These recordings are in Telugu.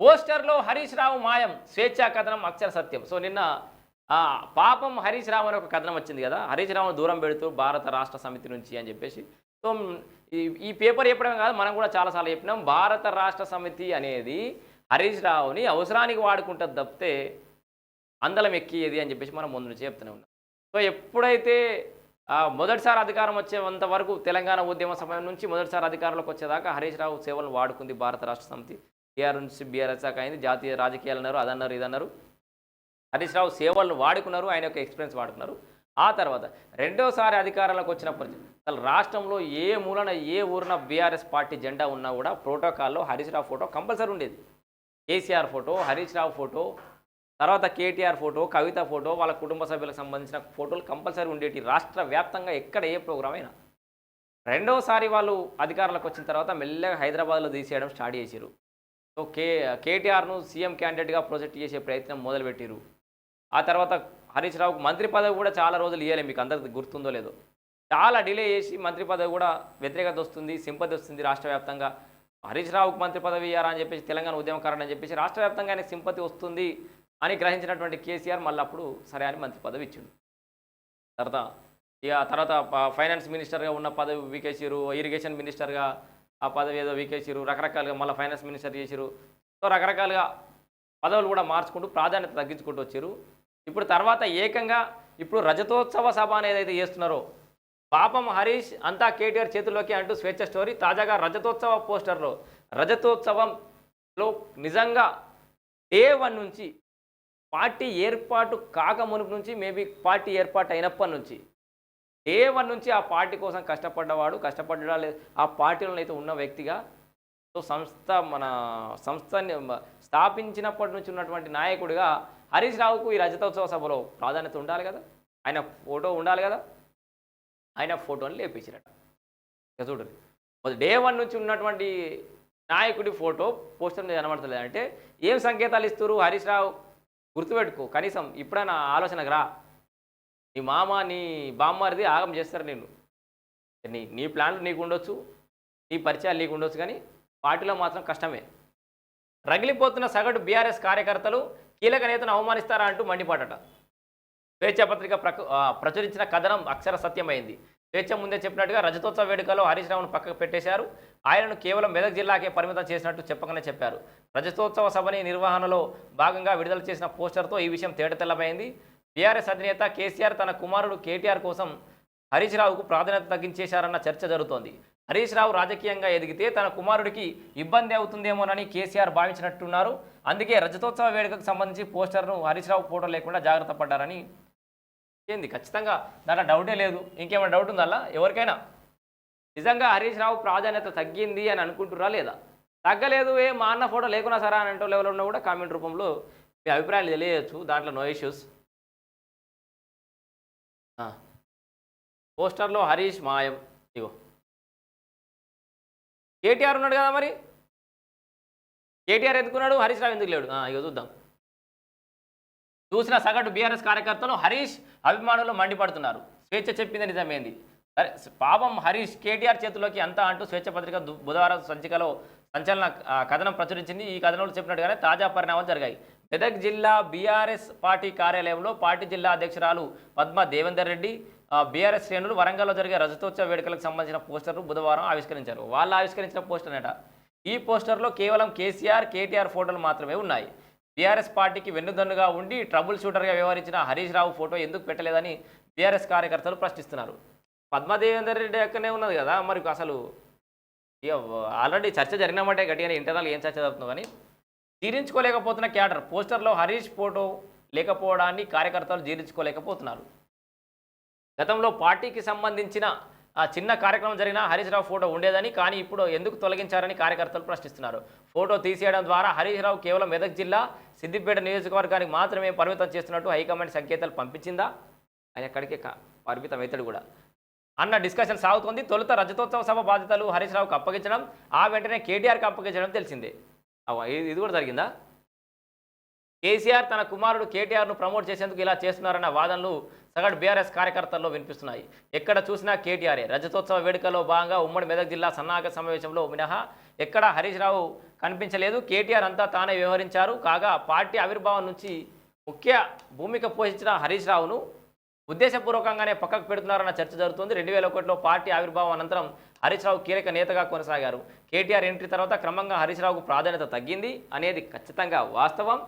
పోస్టర్లో హరీష్ రావు మాయం స్వేచ్ఛా కథనం అక్షర సత్యం. సో నిన్న పాపం హరీష్ రావు అనే ఒక కథనం వచ్చింది కదా హరీష్ రావును దూరం పెడుతూ భారత రాష్ట్ర సమితి నుంచి అని చెప్పేసి. సో ఈ పేపర్ చెప్పడం కాదు మనం కూడా చాలాసార్లు చెప్పినాం భారత రాష్ట్ర సమితి అనేది హరీష్ రావుని అవసరానికి వాడుకుంటుంది తప్పితే అందలం ఎక్కియేది అని చెప్పేసి మనం ముందు నుంచి చెప్తూనే ఉన్నాం. సో ఎప్పుడైతే మొదటిసారి అధికారం వచ్చేంత వరకు తెలంగాణ ఉద్యమ సమయం నుంచి మొదటిసారి అధికారంలోకి వచ్చేదాకా హరీష్ రావు సేవలను వాడుకుంది భారత రాష్ట్ర సమితి. టీఆర్ నుంచి బీఆర్ఎస్ దాకా అయింది. జాతీయ రాజకీయాలు అన్నారు అదన్నారు ఇదన్నారు. హరీష్ రావు సేవలను వాడుకున్నారు ఆయన యొక్క ఎక్స్పీరియన్స్ వాడుకున్నారు. ఆ తర్వాత రెండోసారి అధికారంలోకి వచ్చినప్పటి నుంచి అసలు రాష్ట్రంలో ఏ మూలన ఏ ఊరిన బీఆర్ఎస్ పార్టీ జెండా ఉన్నా కూడా ప్రోటోకాల్లో హరీష్ రావు ఫోటో కంపల్సరీ ఉండేది. KCR photo Harish Rao photo తర్వాత కేటీఆర్ ఫోటో కవిత ఫోటో వాళ్ళ కుటుంబ సభ్యులకు సంబంధించిన ఫోటోలు కంపల్సరీ ఉండేటి. రాష్ట్ర వ్యాప్తంగా ఎక్కడ ఏ ప్రోగ్రామ్ అయినా. రెండోసారి వాళ్ళు అధికారంలోకి వచ్చిన తర్వాత మెల్లగా హైదరాబాద్లో తీసేయడం స్టార్ట్ చేశారు సో కే కేటీఆర్ను సీఎం క్యాండిడేట్గా ప్రొజెక్ట్ చేసే ప్రయత్నం మొదలుపెట్టారు ఆ తర్వాత హరీష్ రావుకు మంత్రి పదవి కూడా చాలా రోజులు ఇవ్వలే మీకు అందరికి గుర్తుందో లేదో. చాలా డిలే చేసి మంత్రి పదవి కూడా వ్యతిరేకత వస్తుంది సింపతి వస్తుంది రాష్ట్ర వ్యాప్తంగా. హరీష్ రావుకు మంత్రి పదవి ఇయ్యారా అని చెప్పేసి తెలంగాణ ఉద్యమకారుడు అని చెప్పేసి రాష్ట్ర వ్యాప్తంగా ఆయనకు సింపతి వస్తుంది అని గ్రహించినటువంటి కేసీఆర్ మళ్ళీ అప్పుడు సరే అని మంత్రి పదవి ఇచ్చిండు. తర్వాత ఇక తర్వాత ఫైనాన్స్ మినిస్టర్గా ఉన్న పదవి వీకేసిరు ఇరిగేషన్ మినిస్టర్గా ఆ పదవి ఏదో వీకేసిరు రకరకాలుగా మళ్ళీ ఫైనాన్స్ మినిస్టర్ చేసిరు సో రకరకాలుగా పదవులు కూడా మార్చుకుంటూ ప్రాధాన్యత తగ్గించుకుంటూ వచ్చారు ఇప్పుడు తర్వాత ఏకంగా ఇప్పుడు రజతోత్సవ సభ అనేది ఏదైతే చేస్తున్నారో పాపం హరీష్ అంతా కేటీఆర్ చేతుల్లోకి అంటూ స్వేచ్ఛ స్టోరీ తాజాగా రజతోత్సవ పోస్టర్లో రజతోత్సవంలో నిజంగా డే వన్ నుంచి పార్టీ ఏర్పాటు కాక మునుపు నుంచి మేబీ పార్టీ ఏర్పాటు అయినప్పటి నుంచి డే వన్ నుంచి ఆ పార్టీ కోసం కష్టపడ్డవాడు కష్టపడ్డా ఆ పార్టీలో అయితే ఉన్న వ్యక్తిగా సో సంస్థ మన సంస్థని స్థాపించినప్పటి నుంచి ఉన్నటువంటి నాయకుడిగా హరీష్ రావుకు ఈ రజతోత్సవ సభలో ప్రాధాన్యత ఉండాలి కదా? ఆయన ఫోటో ఉండాలి కదా? ఆయన ఫోటోని లేపించారట ఇక చూడండి. డే వన్ నుంచి ఉన్నటువంటి నాయకుడి ఫోటో పోస్టర్ కనబడతలేదు. అంటే ఏం సంకేతాలు ఇస్తారు హరీష్ రావు? గుర్తుపెట్టుకో. కనీసం ఇప్పుడైనా ఆలోచనకు రా. నీ మామ నీ బామ్మారిది ఆగం చేస్తారు నేను నీ నీ ప్లాన్లు నీకు ఉండొచ్చు నీ పరిచయాలు నీకు ఉండొచ్చు కానీ పార్టీలో మాత్రం కష్టమే. రగిలిపోతున్న సగటు బీఆర్ఎస్ కార్యకర్తలు కీలక నేతను అవమానిస్తారా అంటూ మండిపాటట స్వేచ్ఛాపత్రిక ప్రక ప్రచురించిన కథనం అక్షర సత్యమైంది. స్వేచ్ఛ ముందే చెప్పినట్టుగా రజతోత్సవ వేడుకలో హరీష్ రావును పక్కకు పెట్టేశారు. ఆయనను కేవలం మెదక్ జిల్లాకే పరిమితం చేసినట్టు చెప్పకనే చెప్పారు. రజతోత్సవ సభని నిర్వహణలో భాగంగా విడుదల చేసిన పోస్టర్తో ఈ విషయం తేటతెల్లమైంది. బీఆర్ఎస్ అధినేత కేసీఆర్ తన కుమారుడు కేటీఆర్ కోసం హరీష్ రావుకు ప్రాధాన్యత తగ్గించేశారన్న చర్చ జరుగుతోంది. హరీష్ రావు రాజకీయంగా ఎదిగితే తన కుమారుడికి ఇబ్బంది అవుతుందేమోనని కేసీఆర్ భావించినట్టున్నారు. అందుకే రజతోత్సవ వేడుకకు సంబంధించి పోస్టర్ను హరీష్ రావు ఫోటో లేకుండా జాగ్రత్త పడ్డారని ఏంది? ఖచ్చితంగా దాంట్లో డౌటే లేదు. ఇంకేమైనా డౌట్ ఉందల్లా ఎవరికైనా? నిజంగా హరీష్ రావు ప్రాధాన్యత తగ్గింది అని అనుకుంటురా లేదా? తగ్గలేదు ఏ మా అన్న ఫోటో లేకున్నా సరే అని అంటూ లెవెల్ ఉన్నా కూడా కామెంట్ రూపంలో మీ అభిప్రాయాలు తెలియచ్చు దాంట్లో నో ఇష్యూస్ పోస్టర్లో హరీష్ మాయం. ఇగో. కేటీఆర్ ఉన్నాడు కదా మరి? కేటీఆర్ ఎందుకున్నాడు? హరీష్ రావు ఎందుకు లేడు? ఇగో చూద్దాం. చూసిన సగటు బీఆర్ఎస్ కార్యకర్తలు హరీష్ అభిమానులు మండిపడుతున్నారు. స్వేచ్ఛ చెప్పింది నిజమేంది? సరే పాపం హరీష్ కేటీఆర్ చేతిలోకి అంతా అంటూ స్వేచ్ఛ పత్రిక బుధవారం సంచికలో సంచలన కథనం ప్రచురించింది. ఈ కథనంలో చెప్పినట్టుగానే తాజా పరిణామాలు జరిగాయి. మెదక్ జిల్లా బీఆర్ఎస్ పార్టీ కార్యాలయంలో పార్టీ జిల్లా అధ్యక్షురాలు పద్మ దేవేందర్ రెడ్డి బీఆర్ఎస్ శ్రేణులు వరంగల్లో జరిగే రజతోత్సవ వేడుకలకు సంబంధించిన పోస్టర్ను బుధవారం ఆవిష్కరించారు. వాళ్ళు ఆవిష్కరించిన పోస్టర్ అట ఈ పోస్టర్లో కేవలం కేసీఆర్ కేటీఆర్ ఫోటోలు మాత్రమే ఉన్నాయి. బీఆర్ఎస్ పార్టీకి వెన్నుదన్నుగా ఉండి ట్రబుల్ షూటర్గా వ్యవహరించిన హరీష్ రావు ఫోటో ఎందుకు పెట్టలేదని బీఆర్ఎస్ కార్యకర్తలు ప్రశ్నిస్తున్నారు. పద్మదేవేందర్ రెడ్డి అక్కడనే ఉన్నది కదా మరి అసలు ఆల్రెడీ చర్చ జరిగినామంటే గట్టిగానే ఇంటర్నల్ ఏం చర్చ జరుగుతుందో కానీ జీర్ణించుకోలేకపోతున్న క్యాడర్. పోస్టర్లో హరీష్ ఫోటో లేకపోవడాన్ని కార్యకర్తలు జీర్ణించుకోలేకపోతున్నారు. గతంలో పార్టీకి సంబంధించిన ఆ చిన్న కార్యక్రమం జరిగిన హరీష్ రావు ఫోటో ఉండేదని కానీ ఇప్పుడు ఎందుకు తొలగించారని కార్యకర్తలు ప్రశ్నిస్తున్నారు. ఫోటో తీసేయడం ద్వారా హరీష్ రావు కేవలం మెదక్ జిల్లా సిద్దిపేట నియోజకవర్గానికి మాత్రమే పరిమితం చేస్తున్నట్టు హైకమాండ్ సంకేతాలు పంపించిందా? ఆయన ఎక్కడికే పరిమితం అవుతాడు కూడా. అన్న డిస్కషన్ సాగుతోంది. తొలుత రజతోత్సవ సభ బాధ్యతలు హరీష్ రావుకు అప్పగించడం ఆ వెంటనే కేటీఆర్కి అప్పగించడం తెలిసిందే. ఇది ఇది కూడా జరిగిందా? కేసీఆర్ తన కుమారుడు కేటీఆర్ను ప్రమోట్ చేసేందుకు ఇలా చేస్తున్నారన్న వాదనలు సగటు బీఆర్ఎస్ కార్యకర్తల్లో వినిపిస్తున్నాయి. ఎక్కడ చూసినా కేటీఆర్ఏ రజతోత్సవ వేడుకలో భాగంగా ఉమ్మడి మెదక్ జిల్లా సన్నాహక సమావేశంలో మినహా ఎక్కడ హరీష్ రావు కనిపించలేదు. కేటీఆర్ అంతా తానే వ్యవహరించారు. కాగా పార్టీ ఆవిర్భావం నుంచి ముఖ్య భూమిక పోషించిన హరీష్ రావును ఉద్దేశపూర్వకంగానే పక్కకు పెడుతున్నారన్న చర్చ జరుగుతుంది. రెండు వేల ఒకటిలో పార్టీ ఆవిర్భావం అనంతరం హరీష్ రావు కీలక నేతగా కొనసాగారు. కేటీఆర్ ఎంట్రీ తర్వాత క్రమంగా హరీష్ రావుకు ప్రాధాన్యత తగ్గింది అనేది ఖచ్చితంగా వాస్తవం.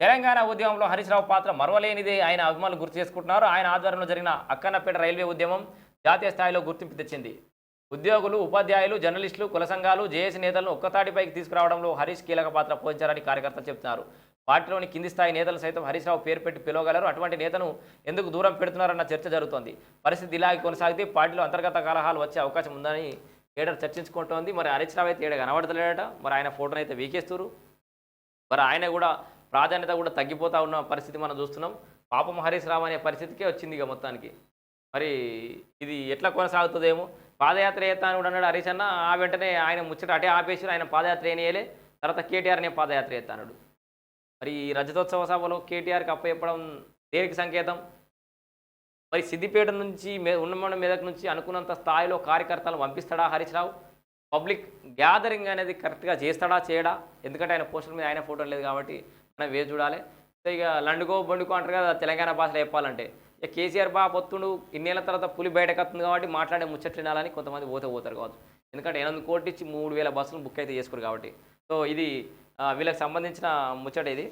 తెలంగాణ ఉద్యమంలో హరీష్ రావు పాత్ర మరవలేనిదే ఆయన అభిమానులు గుర్తు చేసుకుంటున్నారు. ఆయన ఆధ్వర్యంలో జరిగిన అక్కన్నపేట రైల్వే ఉద్యమం జాతీయ స్థాయిలో గుర్తింపు తెచ్చింది. ఉద్యోగులు ఉపాధ్యాయులు జర్నలిస్టులు కుల సంఘాలు జేఏసీ నేతలను ఒక్కతాటిపైకి తీసుకురావడంలో హరీష్ కీలక పాత్ర పోషించారని కార్యకర్తలు చెబుతున్నారు. పార్టీలోని కింది స్థాయి నేతలు సైతం హరీష్ రావు పేరు పెట్టి పిలవగలరు. అటువంటి నేతను ఎందుకు దూరం పెడుతున్నారన్న చర్చ జరుగుతోంది. పరిస్థితి ఇలాగే కొనసాగితే పార్టీలో అంతర్గత కలహాలు వచ్చే అవకాశం ఉందని ఏడ చర్చించుకుంటోంది. మరి హరీష్ రావు అయితే ఏడ కనబడతలేడట. మరి ఆయన ఫోటోను అయితే వీకేస్తున్నారు మరి ఆయన కూడా ప్రాధాన్యత కూడా తగ్గిపోతూ ఉన్న పరిస్థితి మనం చూస్తున్నాం. పాపం హరీష్ రావు అనే పరిస్థితికే వచ్చింది ఇక మొత్తానికి. మరి ఇది ఎట్లా కొనసాగుతుందేమో. పాదయాత్ర చేస్తాను కూడా అన్నాడు హరీష్ అన్న. ఆ వెంటనే ఆయన ముచ్చట అటే ఆపేసి ఆయన పాదయాత్ర ఏనేయలే. తర్వాత కేటీఆర్ అనే పాదయాత్ర చేస్తాడు మరి ఈ రజతోత్సవ సభలో కేటీఆర్కి అప్పచెప్పడం దేనికి సంకేతం? మరి సిద్దిపేట నుంచి మే ఉన్నమన్న మెదక్ నుంచి అనుకున్నంత స్థాయిలో కార్యకర్తలు పంపిస్తాడా హరీష్ రావు? పబ్లిక్ గ్యాదరింగ్ అనేది కరెక్ట్గా చేస్తాడా చేయడా? ఎందుకంటే ఆయన పోస్టర్ మీద ఆయన ఫోటో లేదు కాబట్టి మనం వేచి చూడాలి. సో ఇక లండుకో బండుకో అంటారు కదా తెలంగాణ భాషలో చెప్పాలంటే. ఇక కేసీఆర్ బా పొత్తుడు ఇన్నేళ్ళ తర్వాత పులి బయటకు వస్తుంది కాబట్టి మాట్లాడే ముచ్చట్లు వినాలని కొంతమంది పోతే పోతారు కావచ్చు. ఎందుకంటే ఎనిమిది కోట్లు ఇచ్చి మూడు వేల బస్సులు బుక్ అయితే చేసుకోరు కాబట్టి. సో ఇది వీళ్ళకి సంబంధించిన ముచ్చట ఇది